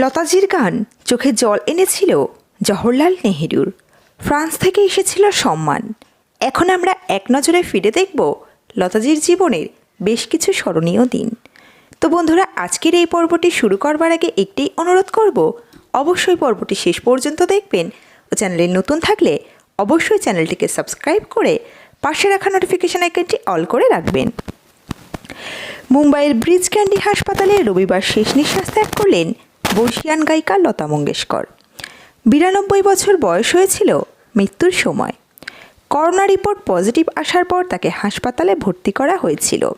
লতাজির গান চোখে জল এনেছিল জওহরলাল নেহেরুর। ফ্রান্স থেকে এসেছিল সম্মান। এখন আমরা এক নজরে ফিরে দেখব লতাজির জীবনের বেশ কিছু স্মরণীয় দিন। তো বন্ধুরা, আজকের এই পর্বটি শুরু করবার আগে একটি অনুরোধ করব, অবশ্যই পর্বটি শেষ পর্যন্ত দেখবেন ও চ্যানেলে নতুন থাকলে অবশ্যই চ্যানেলটিকে সাবস্ক্রাইব করে পাশে রাখা নোটিফিকেশান আইকনটি অল করে রাখবেন। মুম্বাইয়ের ব্রিজ ক্যান্ডি হাসপাতালে রবিবার শেষ নিঃশ্বাস ত্যাগ করলেন বর্ষিয়ান গায়িকা লতা মঙ্গেশকর। বিরানব্বই বছর বয়স হয়েছিল মৃত্যুর সময়। করোনা রিপোর্ট পজিটিভ আসার পর তাকে হাসপাতালে ভর্তি করা হয়েছিল।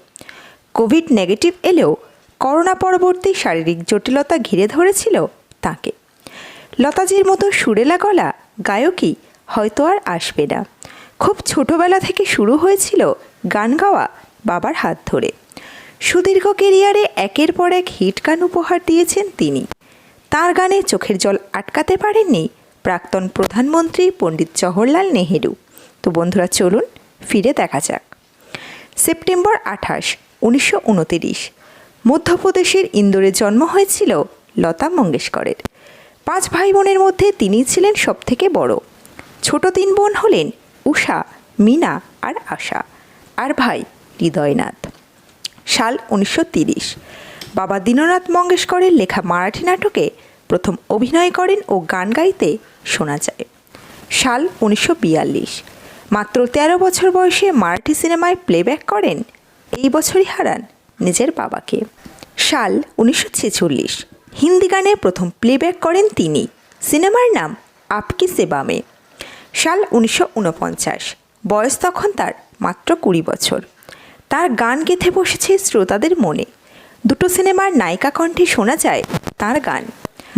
কোভিড নেগেটিভ এলেও করোনা পরবর্তী শারীরিক জটিলতা ঘিরে ধরেছিল তাকে। লতাজির মতো সুরেলা গলা গায়কই হয়তো আর আসবে না। খুব ছোটবেলা থেকে শুরু হয়েছিল গান গাওয়া বাবার হাত ধরে। সুদীর্ঘ কেরিয়ারে একের পর এক হিট গান উপহার দিয়েছেন তিনি। তার গানে চোখের জল আটকাতে পারেননি প্রাক্তন প্রধানমন্ত্রী পণ্ডিত জওহরলাল নেহেরু। তো বন্ধুরা, চলুন ফিরে দেখা যাক। সেপ্টেম্বর আঠাশ, উনিশশো মধ্যপ্রদেশের ইন্দোরে জন্ম হয়েছিল লতা মঙ্গেশকরের। পাঁচ ভাই বোনের মধ্যে তিনি ছিলেন সবথেকে বড়। ছোট তিন বোন হলেন উষা, মিনা আর আশা। আর ভাই হৃদয়নাথ। সাল উনিশশো বাবা দীননাথ মঙ্গেশকরের লেখা মারাঠি নাটকে প্রথম অভিনয় করেন ও গান গাইতে শোনা যায়। সাল উনিশশো বিয়াল্লিশ। মাত্র তেরো বছর বয়সে মারাঠি সিনেমায় প্লেব্যাক করেন, এই বছরই হারান নিজের বাবাকে। সাল উনিশশো ছেচল্লিশ। হিন্দি গানে প্রথম প্লেব্যাক করেন তিনি, সিনেমার নাম আপকি সেবামে সাল উনিশশো উনপঞ্চাশ। বয়স তখন তার মাত্র কুড়ি বছর। তার গান গেঁথে বসেছে শ্রোতাদের মনে। দুটো সিনেমার নায়িকা কণ্ঠে শোনা যায় তার গান।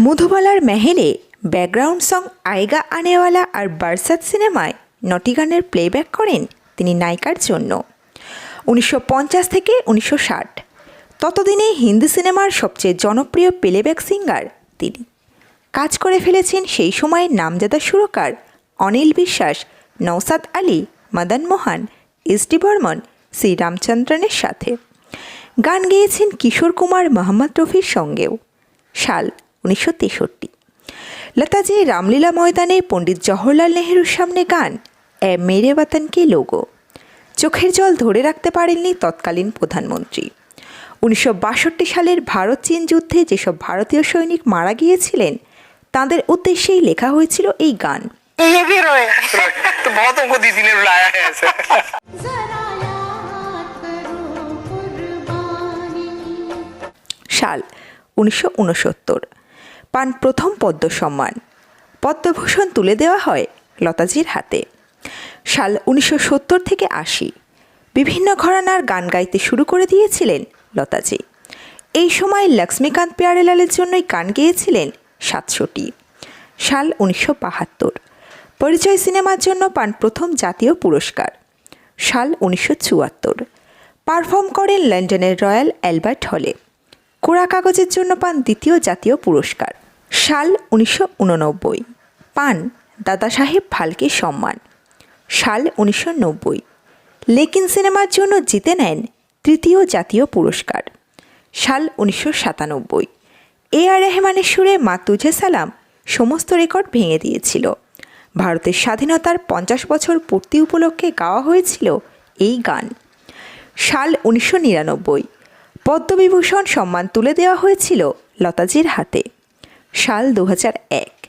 মধুবালার মেহেরে ব্যাকগ্রাউন্ড সং আয়গা আনেওয়ালা আর বারসাত সিনেমায় নটি গানের প্লেব্যাক করেন তিনি নায়িকার জন্য। উনিশশো পঞ্চাশ থেকে উনিশশো ষাট। ততদিনে হিন্দি সিনেমার সবচেয়ে জনপ্রিয় প্লেব্যাক সিঙ্গার তিনি। কাজ করে ফেলেছেন সেই সময়ের নামজাদা সুরকার অনিল বিশ্বাস নৌসাদ আলী, মদন মোহন, এস ডি বর্মন শ্রী রামচন্দ্রনের সাথে। গান গেয়েছেন কিশোর কুমার মোহাম্মদ রফির সঙ্গেও। সাল উনিশশো তেষট্টি। লতাজি রামলীলা ময়দানে পণ্ডিত জওহরলাল নেহেরুর সামনে গান এ মেরে বাতানকে লোগো। চোখের জল ধরে রাখতে পারেননি তৎকালীন প্রধানমন্ত্রী। উনিশশো বাষট্টি সালের ভারত চীন যুদ্ধে যেসব ভারতীয় সৈনিক মারা গিয়েছিলেন তাদের উদ্দেশ্যেই লেখা হয়েছিল এই গান। সাল, উনিশশো উনসত্তর। পান প্রথম পদ্ম সম্মান। পদ্মভূষণ তুলে দেওয়া হয় লতাজির হাতে। সাল, উনিশশো সত্তর থেকে আশি। বিভিন্ন ঘরানার গান গাইতে শুরু করে দিয়েছিলেন লতাজি। এই সময় লক্ষ্মীকান্ত পেয়ারেলালের জন্যই গান গেয়েছিলেন সাতশোটি। সাল, উনিশশো বাহাত্তর। পরিচয় সিনেমার জন্য পান প্রথম জাতীয় পুরস্কার। সাল, উনিশশো চুয়াত্তর। পারফর্ম করেন লন্ডনের রয়্যাল অ্যালবার্ট হলে। কোরা কাগজের জন্য পান দ্বিতীয় জাতীয় পুরস্কার। সাল উনিশশো উননব্বই। পান দাদা সাহেব ফালকে সম্মান। সাল উনিশশো নব্বই। লেকিন সিনেমার জন্য জিতে নেন তৃতীয় জাতীয় পুরস্কার। সাল উনিশশো সাতানব্বই। এ আর রহমানের সুরে মা তুঝে সালাম সমস্ত রেকর্ড ভেঙে দিয়েছিল। ভারতের স্বাধীনতার পঞ্চাশ বছর পূর্তি উপলক্ষে গাওয়া হয়েছিল এই গান। সাল উনিশশো নিরানব্বই। পদ্মবিভূষণ সম্মান তুলে দেওয়া হয়েছিল লতাজির হাতে। সাল দু এক।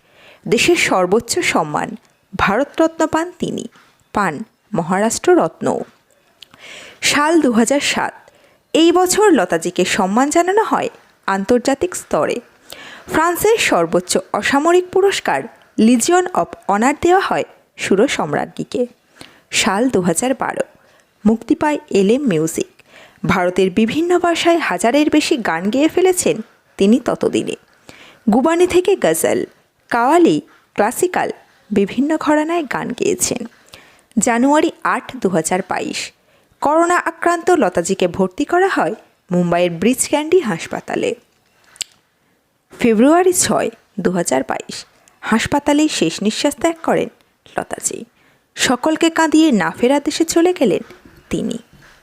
দেশের সর্বোচ্চ সম্মান, ভারতরত্ন পান তিনি, পান মহারাষ্ট্র রত্নও সাল দু সাত। এই বছর লতাজিকে সম্মান জানানো হয় আন্তর্জাতিক স্তরে। ফ্রান্সের সর্বোচ্চ অসামরিক পুরস্কার, লিজিয়ন অফ অনার দেওয়া হয় সুর সম্রাজ্ঞীকে সাল দু বারো। মুক্তি পায় এলএম মিউজিক। ভারতের বিভিন্ন ভাষায় হাজারের বেশি গান গেয়ে ফেলেছেন তিনি ততদিনে। গুবানি থেকে গজল, কাওয়ালি, ক্লাসিক্যাল বিভিন্ন ঘরানায় গান গেয়েছেন। জানুয়ারি আট দু হাজার বাইশ। করোনা আক্রান্ত লতাজিকে ভর্তি করা হয় মুম্বাইয়ের ব্রিজ ক্যান্ডি হাসপাতালে। ফেব্রুয়ারি ছয় দু হাজার বাইশ। হাসপাতালেই শেষ নিঃশ্বাস ত্যাগ করেন লতাজি। সকলকে কাঁদিয়ে না ফেরা দেশে চলে গেলেন তিনি।